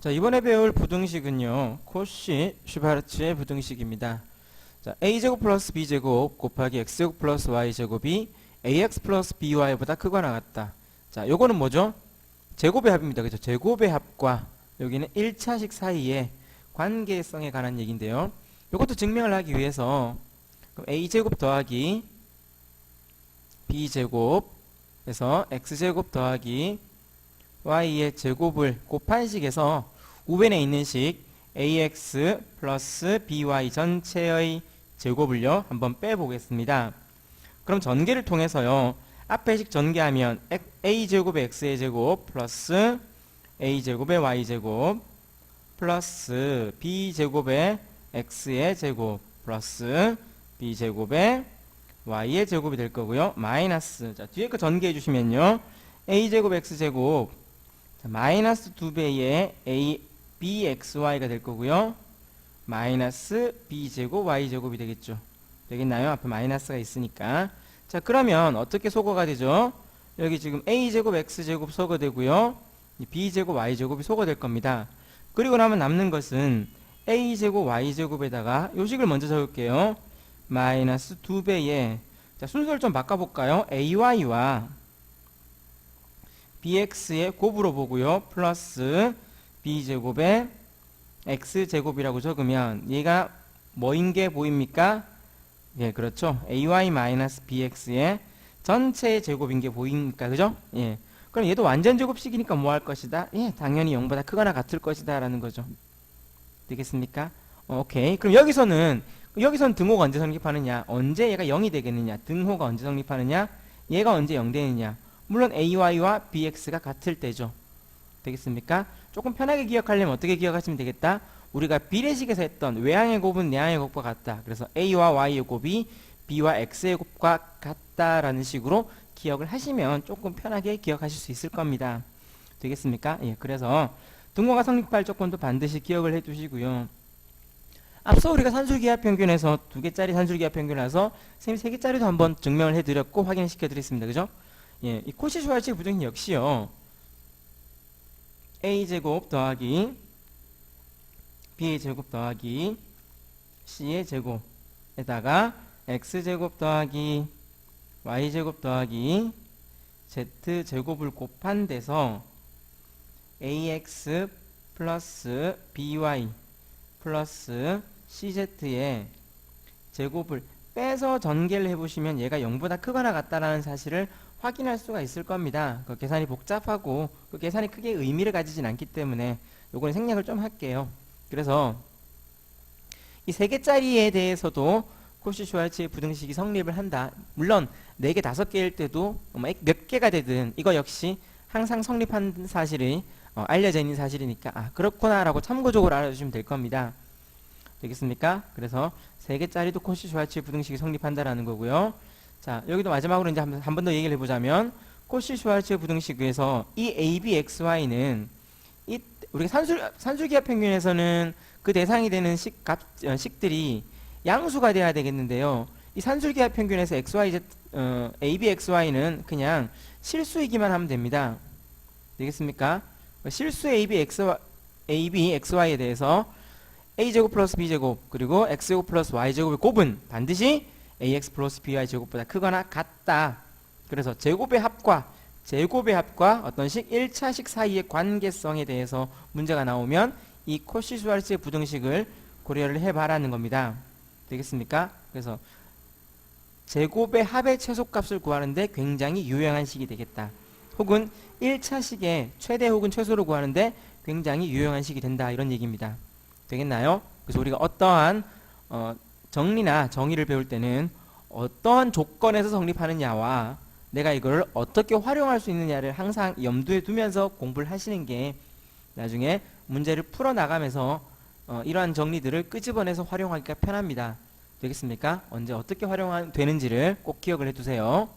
자, 이번에 배울 부등식은요. 코시 슈바르츠의 부등식입니다. 자, a제곱 플러스 b제곱 곱하기 x제곱 플러스 y제곱이 ax 플러스 by보다 크거나 같다. 자, 요거는 뭐죠? 제곱의 합입니다. 그죠? 제곱의 합과 여기는 1차식 사이의 관계성에 관한 얘기인데요. 요것도 증명을 하기 위해서 a제곱 더하기 b제곱에서 x제곱 더하기 y의 제곱을 곱한 식에서 우변에 있는 식 ax 플러스 by 전체의 제곱을요 한번 빼보겠습니다. 그럼 전개를 통해서요 앞에 식 전개하면 a제곱의 x의 제곱 플러스 a제곱의 y제곱 플러스 b제곱의 x의 제곱 플러스 b제곱의 y의 제곱이 될 거고요 마이너스 자 뒤에 거 전개해 주시면요 a제곱 x제곱 자, 마이너스 2배의 a bxy가 될 거고요. 마이너스 b제곱 y제곱이 되겠죠. 되겠나요? 앞에 마이너스가 있으니까. 자, 그러면 어떻게 소거가 되죠? 여기 지금 a제곱 x제곱 소거되고요. 이 b제곱 y제곱이 소거될 겁니다. 그리고 나면 남는 것은 a제곱 y제곱에다가 요식을 먼저 적을게요. 마이너스 2배의 자, 순서를 좀 바꿔볼까요? ay와 bx의 곱으로 보고요. 플러스 b제곱의 x제곱이라고 적으면 얘가 뭐인 게 보입니까? 예, 그렇죠. ay 마이너스 bx의 전체의 제곱인 게 보입니까? 그죠? 예. 그럼 얘도 완전 제곱식이니까 뭐 할 것이다? 예, 당연히 0보다 크거나 같을 것이다 라는 거죠. 되겠습니까? 어, 오케이. 그럼 여기서는 여기서는 등호가 언제 성립하느냐? 언제 얘가 0이 되겠느냐? 등호가 언제 성립하느냐? 얘가 언제 0 되느냐? 물론 AY와 BX가 같을 때죠. 되겠습니까? 조금 편하게 기억하려면 어떻게 기억하시면 되겠다? 우리가 비례식에서 했던 외항의 곱은 내항의 곱과 같다. 그래서 A와 Y의 곱이 B와 X의 곱과 같다라는 식으로 기억을 하시면 조금 편하게 기억하실 수 있을 겁니다. 되겠습니까? 예, 그래서 등호가 성립할 조건도 반드시 기억을 해두시고요. 앞서 우리가 산술기하 평균에서 두 개짜리 산술기하 평균에서 선생님 세 개짜리도 한번 증명을 해드렸고 확인시켜 드렸습니다. 그죠? 예, 이 코시 슈왈츠 부등식 역시요. a 제곱 더하기 b의 제곱 더하기 c의 제곱에다가 x 제곱 더하기 y 제곱 더하기 z 제곱을 곱한 데서 ax 플러스 by 플러스 cz의 제곱을 빼서 전개를 해보시면 얘가 0보다 크거나 같다라는 사실을 확인할 수가 있을 겁니다. 그 계산이 복잡하고 그 계산이 크게 의미를 가지진 않기 때문에 요거는 생략을 좀 할게요. 그래서 이 세 개짜리에 대해서도 코시 슈왈츠의 부등식이 성립을 한다. 물론 네 개, 다섯 개일 때도 뭐몇 개가 되든 이거 역시 항상 성립한 사실이 어, 알려져 있는 사실이니까 아 그렇구나라고 참고적으로 알아주시면 될 겁니다. 되겠습니까? 그래서 세 개짜리도 코시 슈왈츠의 부등식이 성립한다라는 거고요. 자, 여기도 마지막으로 이제 한 번 더 얘기를 해보자면, 코시 슈왈츠 부등식에서 이 ABXY는 이 우리가 산술 산술기하 평균에서는 그 대상이 되는 식 값, 어, 식들이 양수가 돼야 되겠는데요. 이 산술기하 평균에서 XYZ 어, ABXY는 그냥 실수이기만 하면 됩니다. 되겠습니까? 실수 ABX ABXY에 대해서 a제곱 플러스 b제곱 그리고 x제곱 플러스 y제곱의 곱은 반드시 ax 플러스 by 제곱보다 크거나 같다. 그래서 제곱의 합과 제곱의 합과 어떤 식 1차식 사이의 관계성에 대해서 문제가 나오면 이 코시 슈왈츠의 부등식을 고려를 해봐라는 겁니다. 되겠습니까? 그래서 제곱의 합의 최소값을 구하는데 굉장히 유용한 식이 되겠다. 혹은 1차식의 최대 혹은 최소를 구하는데 굉장히 유용한 식이 된다. 이런 얘기입니다. 되겠나요? 그래서 우리가 어떠한 어, 정리나 정의를 배울 때는 어떠한 조건에서 성립하느냐와 내가 이걸 어떻게 활용할 수 있느냐를 항상 염두에 두면서 공부를 하시는 게 나중에 문제를 풀어 나가면서 어, 이러한 정리들을 끄집어내서 활용하기가 편합니다. 되겠습니까? 언제 어떻게 활용되는지를 꼭 기억을 해두세요.